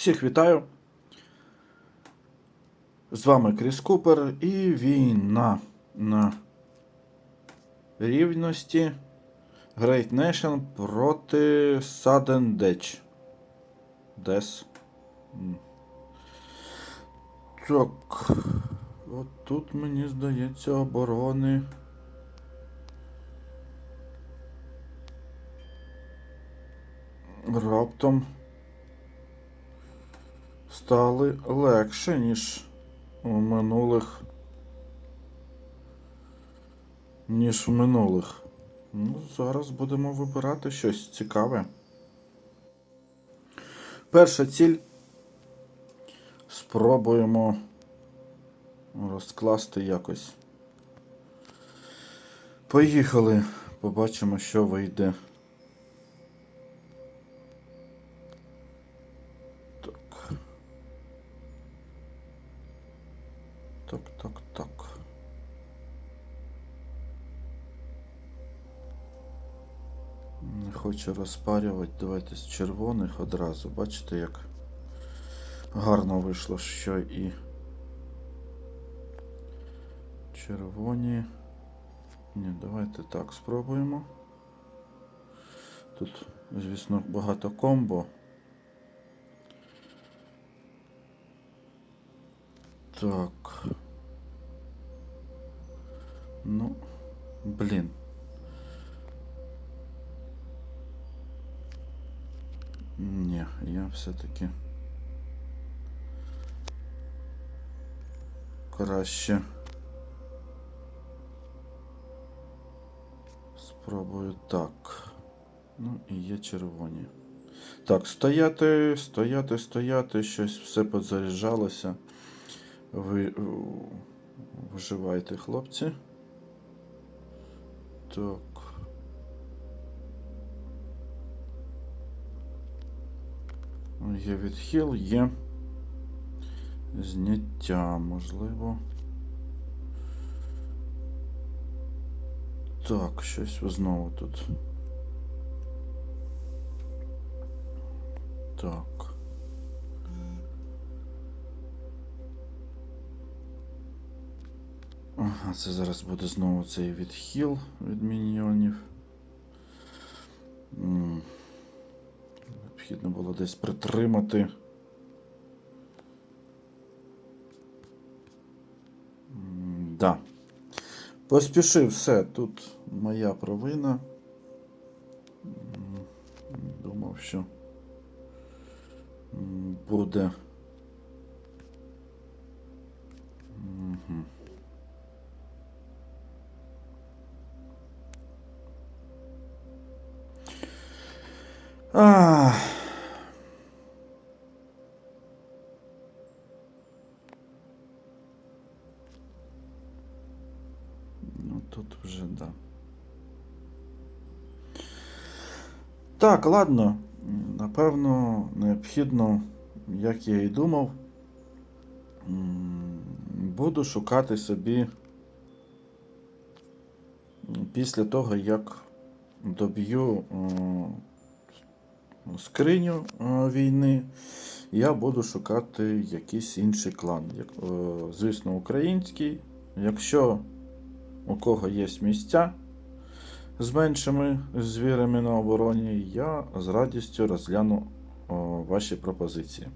Всіх вітаю. З вами Кріс Купер і війна на рівності Great Nation проти Sudden Death. Дес. Так. От тут, мені здається, оборони. Раптом стали легше, ніж у минулих. Ніж в минулих. Ну, зараз будемо вибирати щось цікаве. Перша ціль. Спробуємо розкласти якось. Поїхали. Побачимо, що вийде. Так, так, так. Не хочу розпарювати. Давайте з червоних одразу. Бачите, як гарно вийшло, що і червоні. Ні, давайте так спробуємо. Тут, звісно, багато комбо. Так. Ну, блін. Ні, я все-таки краще спробую так. Ну і є червоні. Так, стояти, стояти, стояти, щось все подзаряджалося. Ви виживайте, хлопці. Так. Є відхил, є зняття, можливо. Так, щось знову тут. Так. Ага, це зараз буде знову цей відхил від міньйонів. Необхідно було десь притримати. Да. Поспішив все. Тут моя провина. Думав, що буде. Мгм. Ну тут вже да. Так, ладно. Напевно, необхідно, як я і думав, буду шукати собі після того, як доб'ю скриню е, війни, я буду шукати якийсь інший клан. Е, Звісно, український. Якщо у кого є місця з меншими звірами на обороні, я з радістю розгляну ваші пропозиції.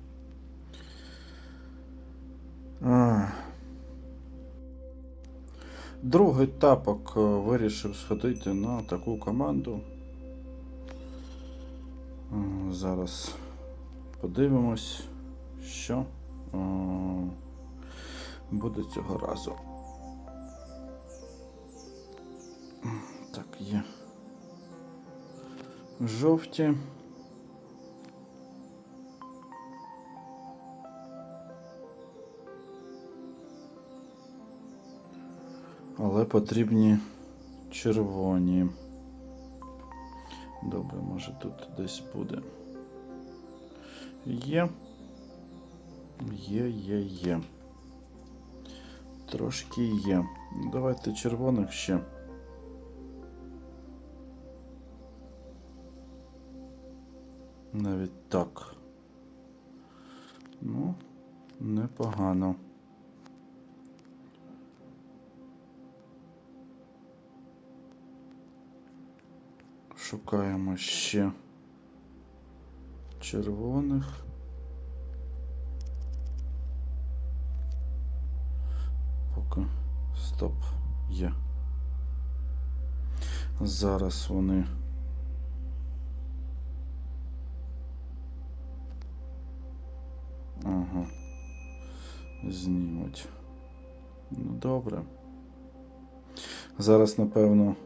Другий тапок е, вирішив сходити на таку команду. Зараз подивимось, що е, буде цього разу. Так, є. Жовті. Але потрібні червоні. Добре, може тут десь буде. Є. Є, є, є. Трошки є. Давайте червоних ще. Навіть так. Ну, Непогано. Шукаємо ще червоних. Поки стоп є. Зараз вони. Ага. Знімуть. Ну, добре. Зараз, напевно,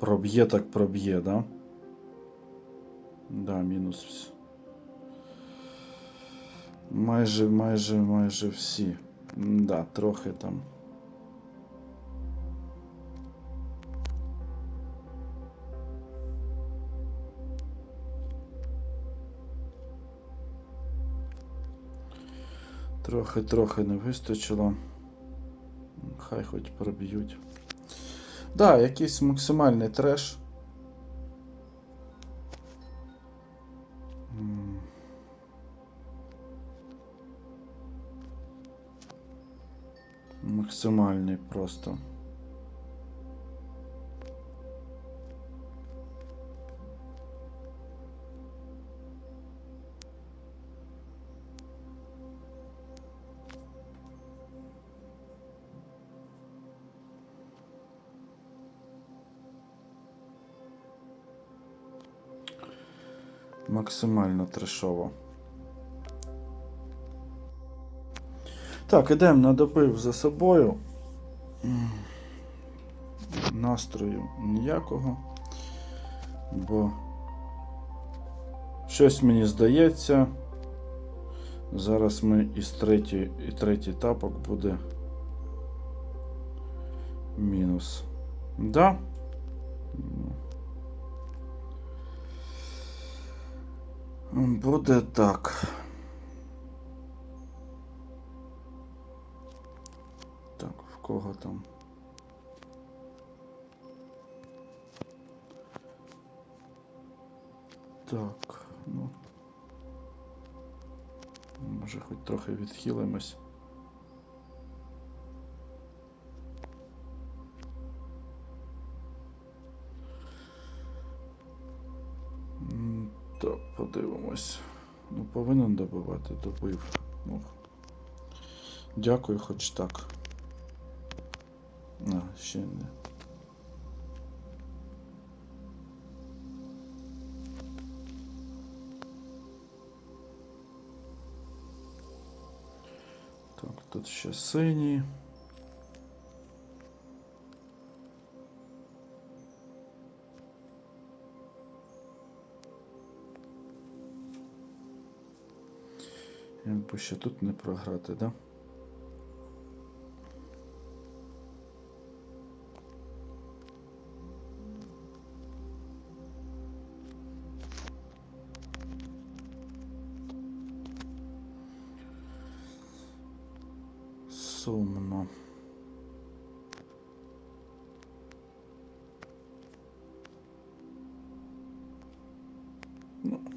проб'є так проб'є, да? Да, мінус. Майже, майже, майже всі. Да, трохи там. Трохи-трохи не вистачило. Хай хоч проб'ють. Да, якийсь максимальний треш. Максимальний просто. Максимально трешово. Так, ідемо на допив за собою. Настрою ніякого. Бо щось мені здається. Зараз ми із третій, і третій тапок буде мінус. Да? Буде так. Так, там? Так, ну. Може, хоч трохи відхилимось. Так, подивимось. Ну, повинен добивати, добив. Ну, дякую, хоч так. А, ще не. Так, тут ще синій. Якби ще тут не програти, да?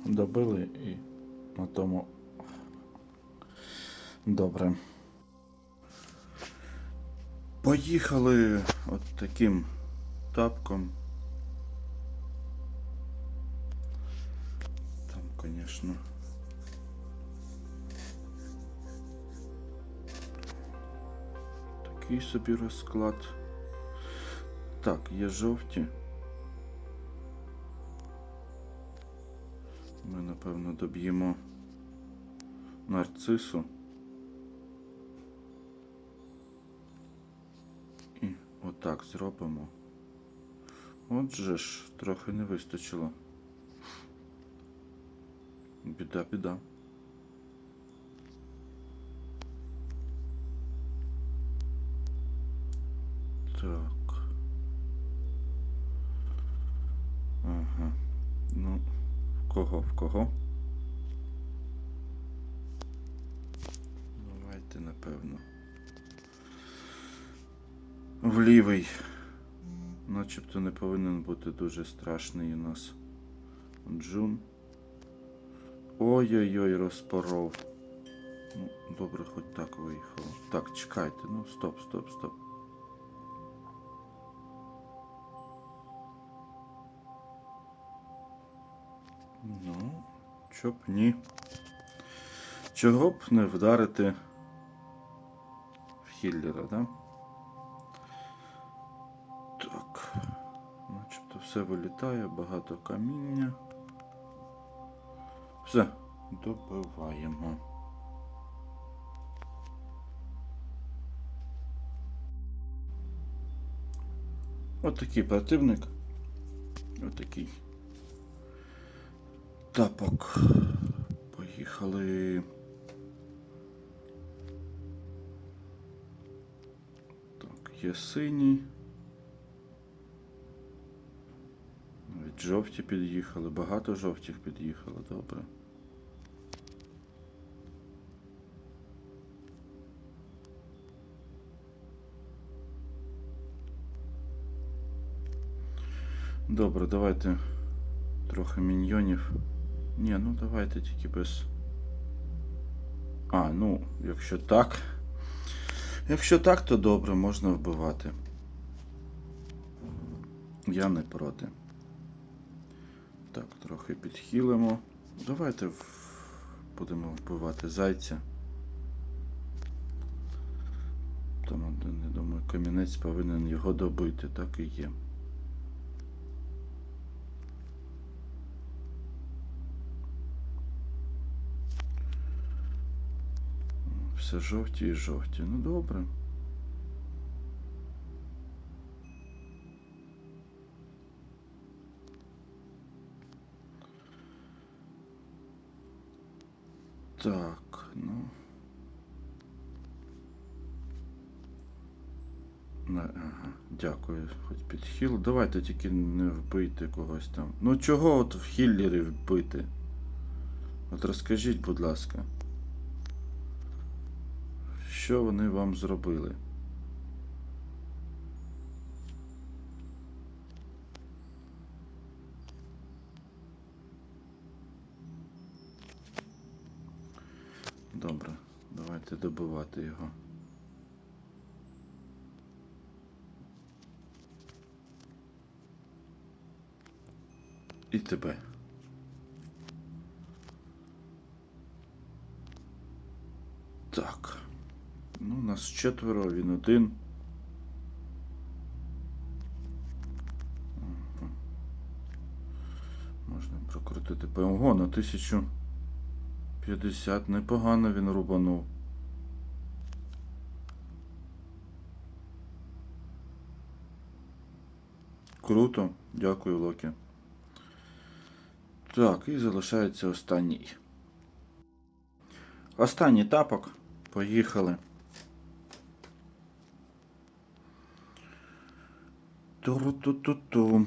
Добили і на тому Добре. Поїхали от таким тапком. Там, звісно. Такий собі розклад. Так, є жовті. Ми, напевно, доб'ємо нарцису. І отак зробимо. Отже ж, трохи не вистачило. Біда, біда. Так. Ага. Ну, в кого. Давайте, напевно. В лівий. Начебто не повинен бути дуже страшний у нас Джун. Ой-ой-ой, розпоров. Ну, добре, хоч так виїхало. Так, чекайте, ну стоп, стоп, стоп. Чоб ні. Чого б не вдарити в Хіллера, да? Так. Начебто все вилітає, багато каміння. Все, добиваємо. Отакий противник. Отакий. Тапок. Поїхали. Так, є синій. Навіть жовті під'їхали. Багато жовтих під'їхало, добре. Добре, давайте трохи міньйонів. Ні, ну давайте тільки без. А, ну, якщо так. Якщо так, то добре, можна вбивати. Я не проти. Так, трохи підхилимо. Давайте в- будемо вбивати зайця. Там, я думаю, камінець повинен його добити, так і є. Все жовті і жовті. Ну добре. Так, ну. Ага, дякую, хоч підхил. Давайте тільки не вбийте когось там. Ну чого от в хіллері вбити? От розкажіть, будь ласка. Що вони вам зробили? Добре, давайте добивати його. І тебе. Так. Ну, у нас четверо, він один. Можна прокрутити ПМГ на 1050. Непогано він рубанув. Круто, дякую, Локі. Так, і залишається останній. Останній тапок. Поїхали. Туру-ту-ту-ту.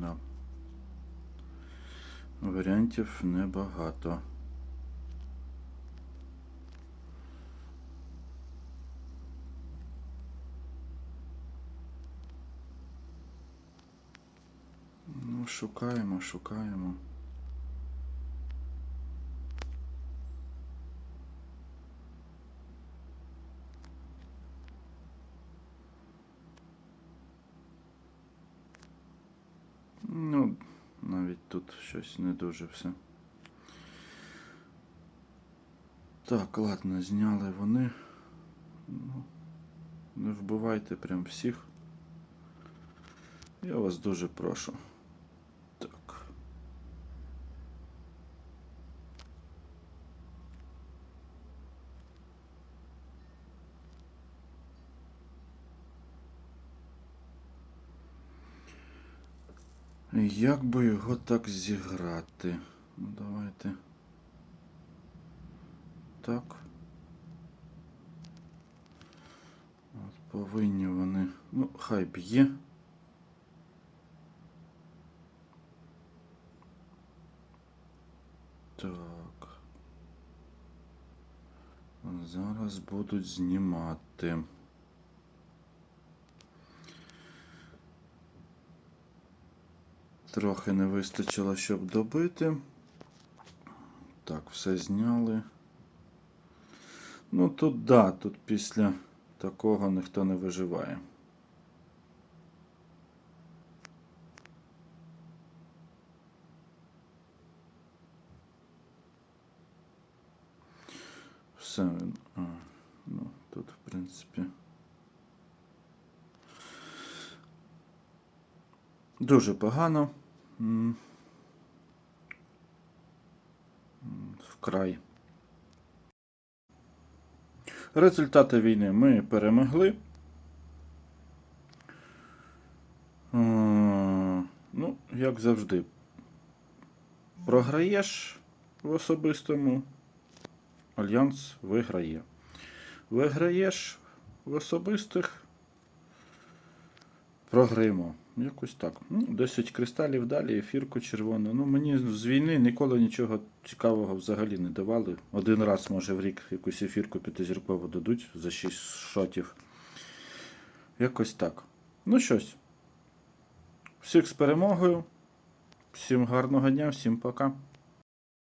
Да. Варіантів небагато. Ну, шукаємо, шукаємо. Ну, навіть тут щось не дуже все. Так, ладно, зняли вони. Ну, не вбивайте прям всіх. Я вас дуже прошу. Так. Як би його так зіграти? Ну, давайте. Так. От повинні вони. Ну, хай б'є. Так. Зараз будуть знімати. Трохи не вистачило, щоб добити. Так, все зняли. Ну тут да, тут після такого ніхто не виживає. Все. А, ну, тут, в принципі. Дуже погано. Вкрай. Результати війни ми перемогли. Е, Ну, як завжди, програєш в особистому, альянс виграє. Виграєш в особистих, програємо. Якось так. Ну, 10 кристалів далі, ефірку червону. Ну, мені з війни ніколи нічого цікавого взагалі не давали. Один раз, може, в рік якусь ефірку п'ятизіркову дадуть за 6 шотів. Якось так. Ну щось. Всіх з перемогою. Всім гарного дня, всім пока.